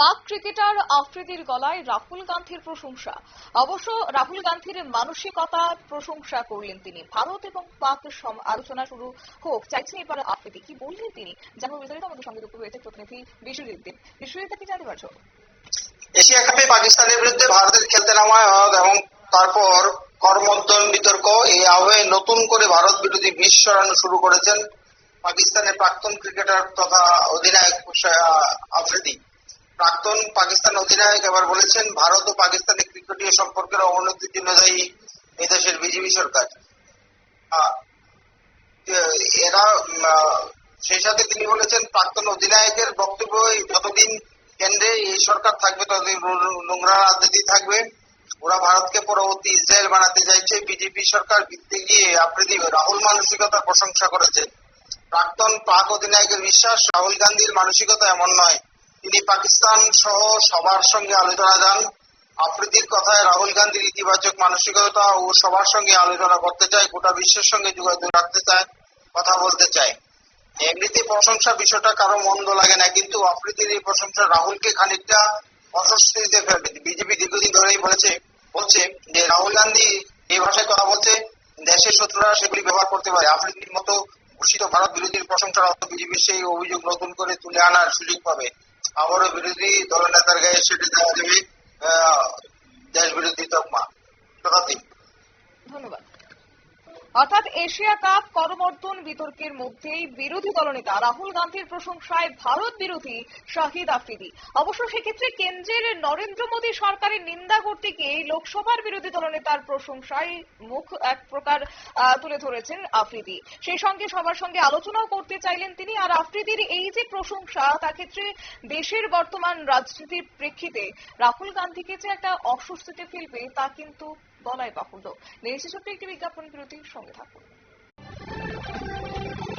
পাক ক্রিকেটার আফ্রিদির গলায় রাহুল গান্ধীর প্রশংসা। অবশ্য রাহুল গান্ধীর মানসিকতার প্রশংসা করলেন তিনি। ভারত এবং পাক আলোচনা শুরু হোক, চাইছেন এবার আফ্রিদি। কি বললেন তিনি? জানব বিস্তারিত আমাদের সঙ্গে যুক্ত হয়েছে প্রতিনিধি বিশ্বজিৎ দেব বিশ্বজিৎ কি জানতে পারছ? এশিয়া কাপে পাকিস্তানের বিরুদ্ধে ভারতের খেলতে নামায় এবং তারপর করমর্দন বিতর্ক। এই আবহে নতুন করে ভারত বিরোধী বিষ ছড়ানো শুরু করেছেন পাকিস্তানের প্রাক্তন ক্রিকেটার তথা অধিনায়ক আফ্রিদি। প্রাক্তন পাকিস্তান অধিনায়ক এবার বলেছেন, ভারত ও পাকিস্তানের ক্রিকেটীয় সম্পর্কের অবনতির জন্য দায়ী এই দেশের বিজেপি সরকার। এরা সেই সাথে তিনি বলেছেন, প্রাক্তন অধিনায়কের বক্তব্য যতদিন কেন্দ্রে এই সরকার থাকবে, ততদিন নোংরা রাজনীতি থাকবে। ওরা ভারতকে পরবর্তী ইসরায়েল বানাতে চাইছে। বিজেপি সরকার জিততে গিয়ে আফ্রিদি রাহুল মানসিকতার প্রশংসা করেছে। প্রাক্তন পাক অধিনায়কের বিশ্বাস, রাহুল গান্ধীর মানসিকতা এমন নয়। তিনি পাকিস্তান সহ সবার সঙ্গে আলোচনা যান আফ্রিদির কথায় রাহুল গান্ধীর ইতিবাচক মানসিকতা ও সবার সঙ্গে আলোচনা করতে চায়, গোটা বিশ্বের সঙ্গে যোগাযোগ রাখতে চায়, কথা বলতে চায়। এমনিতে প্রশংসা বিষয়টা কারও মন্দ লাগে না, কিন্তু আফ্রিদির এই প্রশংসা রাহুলকে খানিকটা অস্বস্তিতে ফেলবে বিজেপি দীর্ঘদিন ধরেই বলেছে, বলছে যে রাহুল গান্ধী এই ভাষায় কথা বলছে, দেশের শত্রুরা সেগুলি ব্যবহার করতে পারে। আফ্রিদির মতো ঘোষিত ভারত বিরোধীর প্রশংসার অর্থ বিজেপি সেই অভিযোগ নতুন করে তুলে আনার সুযোগ পাবে। আবারও বিরোধী দলনেতার গায়ে সেটি দেওয়া দেবে অর্থাৎ এশিয়া কাপ করমর্দন বিতর্কের মধ্যেই বিরোধী দলনেতা রাহুল গান্ধীর প্রশংসায় ভারত বিরোধী শাহিদ আফ্রিদি। অবশ্য সেক্ষেত্রে কেন্দ্রের নরেন্দ্র মোদী সরকারের নিন্দা করতে গিয়ে লোকসভার বিরোধী দলনেতার প্রশংসায় মুখ এক প্রকার তুলে ধরেছেন আফ্রিদি। সেই সঙ্গে সবার সঙ্গে আলোচনাও করতে চাইলেন তিনি আর আফ্রিদির এই যে প্রশংসা, তা ক্ষেত্রে দেশের বর্তমান রাজনীতির প্রেক্ষিতে রাহুল গান্ধীকে যে একটা অস্বস্তিতে ফেলবে, তা কিন্তু বলাই বাহুল্য ছোট্ট একটি বিজ্ঞাপন বিরতির সঙ্গে থাকুন।